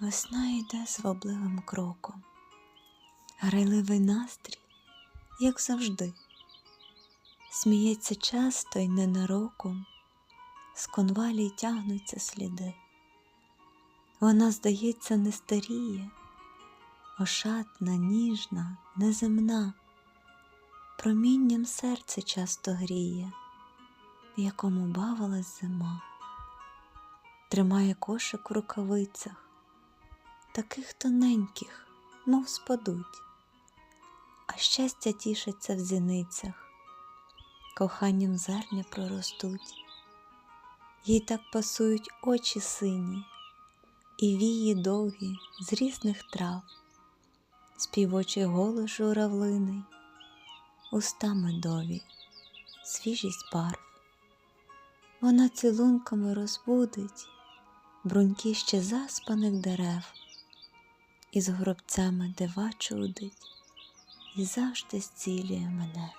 Весна йде звабливим кроком, грайливий настрій, як завжди, сміється часто й ненароком, з конвалій тягнуться сліди. Вона, здається, не старіє, ошатна, ніжна, неземна, промінням серце часто гріє, в якому бавилась зима, тримає кошик у рукавицях таких тоненьких, мов спадуть, а щастя тішиться в зіницях, коханням зерня проростуть, їй так пасують очі сині, і вії довгі з різних трав, співочий голос журавлиний, уста медові, свіжість барв. Вона цілунками розбудить бруньки ще заспаних дерев і гробцями дива чудить, і завжди зцілює мене.